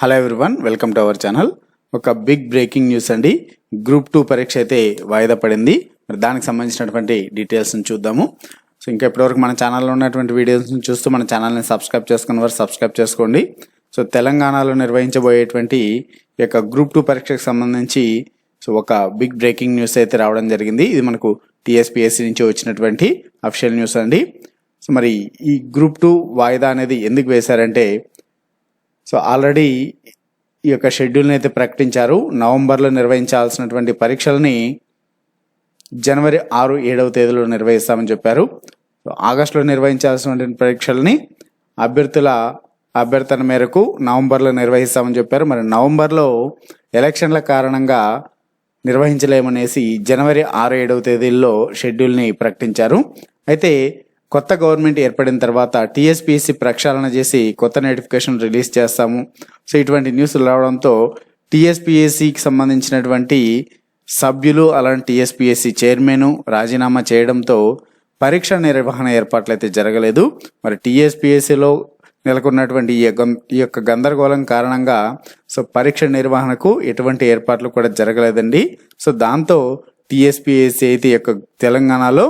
Hello everyone welcome to our channel ఒక big breaking news అండి. Group two పరీక్ష అయితే వాయిదా పడింది. మరి దానికి సంబంధించినటువంటి డీటెయిల్స్ని చూద్దాము. సో ఇంకా ఇప్పటివరకు మన ఛానల్లో ఉన్నటువంటి వీడియోస్ని చూస్తూ మన ఛానల్ని సబ్స్క్రైబ్ చేసుకున్న వారు సబ్స్క్రైబ్ చేసుకోండి. సో తెలంగాణలో నిర్వహించబోయేటువంటి ఈ యొక్క గ్రూప్ టూ పరీక్షకు సంబంధించి సో ఒక బిగ్ బ్రేకింగ్ న్యూస్ అయితే రావడం జరిగింది. ఇది మనకు టీఎస్పీఎస్సీ నుంచి వచ్చినటువంటి అఫిషియల్ న్యూస్ అండి. సో మరి ఈ గ్రూప్ టూ వాయిదా అనేది ఎందుకు వేశారంటే సో ఆల్రెడీ ఈ యొక్క షెడ్యూల్ని అయితే ప్రకటించారు. నవంబర్లో నిర్వహించాల్సినటువంటి పరీక్షల్ని జనవరి ఆరు ఏడవ తేదీలో నిర్వహిస్తామని చెప్పారు. సో ఆగస్టులో నిర్వహించాల్సినటువంటి పరీక్షల్ని అభ్యర్థుల అభ్యర్థన మేరకు నవంబర్లో నిర్వహిస్తామని చెప్పారు. మరి నవంబర్లో ఎలక్షన్ల కారణంగా నిర్వహించలేమనేసి జనవరి ఆరు ఏడవ తేదీల్లో షెడ్యూల్ని ప్రకటించారు. అయితే కొత్త గవర్నమెంట్ ఏర్పడిన తర్వాత టీఎస్పీఎస్సీ ప్రక్షాళన చేసి కొత్త నోటిఫికేషన్ రిలీజ్ చేస్తాము. సో ఇటువంటి న్యూస్లు రావడంతో టీఎస్పీఎస్సికి సంబంధించినటువంటి సభ్యులు అలాంటి టీఎస్పీఎస్సీ చైర్మన్ రాజీనామా చేయడంతో పరీక్ష నిర్వహణ ఏర్పాట్లు అయితే జరగలేదు. మరి టీఎస్పీఎస్సీలో నెలకొన్నటువంటి ఈ యొక్క ఈ యొక్క గందరగోళం కారణంగా సో పరీక్ష నిర్వహణకు ఎటువంటి ఏర్పాట్లు కూడా జరగలేదండి. సో దాంతో టీఎస్పీఎస్సీ అయితే యొక్క తెలంగాణలో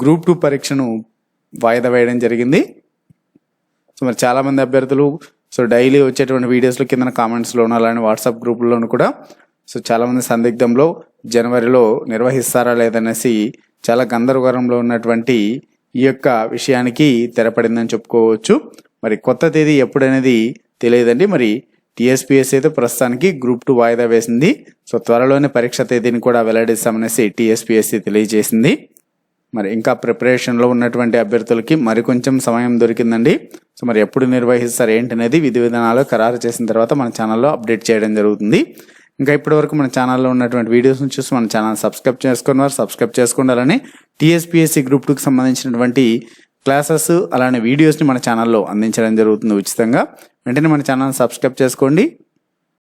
గ్రూప్ టూ పరీక్షను వాయిదా వేయడం జరిగింది. సో మరి చాలామంది అభ్యర్థులు సో డైలీ వచ్చేటువంటి వీడియోస్లో కింద కామెంట్స్లోను అలానే వాట్సాప్ గ్రూపుల్లోనూ కూడా సో చాలామంది సందిగ్ధంలో జనవరిలో నిర్వహిస్తారా లేదనేసి చాలా గందరగోళంలో ఉన్నటువంటి ఈ యొక్క విషయానికి తెరపడిందని చెప్పుకోవచ్చు. మరి కొత్త తేదీ ఎప్పుడనేది తెలియదండి. మరి టీఎస్పీఎస్ అయితే ప్రస్తుతానికి గ్రూప్ టూ వాయిదా వేసింది. సో త్వరలోనే పరీక్ష తేదీని కూడా వెల్లడిస్తామనేసి టీఎస్పీఎస్సీ తెలియజేసింది. మరి ఇంకా ప్రిపరేషన్లో ఉన్నటువంటి అభ్యర్థులకి మరికొంచెం సమయం దొరికిందండి. సో మరి ఎప్పుడు నిర్వహిస్తారు ఏంటనేది విధి విధానాలు ఖరారు చేసిన తర్వాత మన ఛానల్లో అప్డేట్ చేయడం జరుగుతుంది. ఇంకా ఇప్పటివరకు మన ఛానల్లో ఉన్నటువంటి వీడియోస్ని చూసి మన ఛానల్ సబ్స్క్రైబ్ చేసుకున్న వారు సబ్స్క్రైబ్ చేసుకోవాలని టీఎస్పీఎస్సీ గ్రూప్ టూకి సంబంధించినటువంటి క్లాసెస్ అలానే వీడియోస్ని మన ఛానల్లో అందించడం జరుగుతుంది ఉచితంగా. వెంటనే మన ఛానల్ సబ్స్క్రైబ్ చేసుకోండి.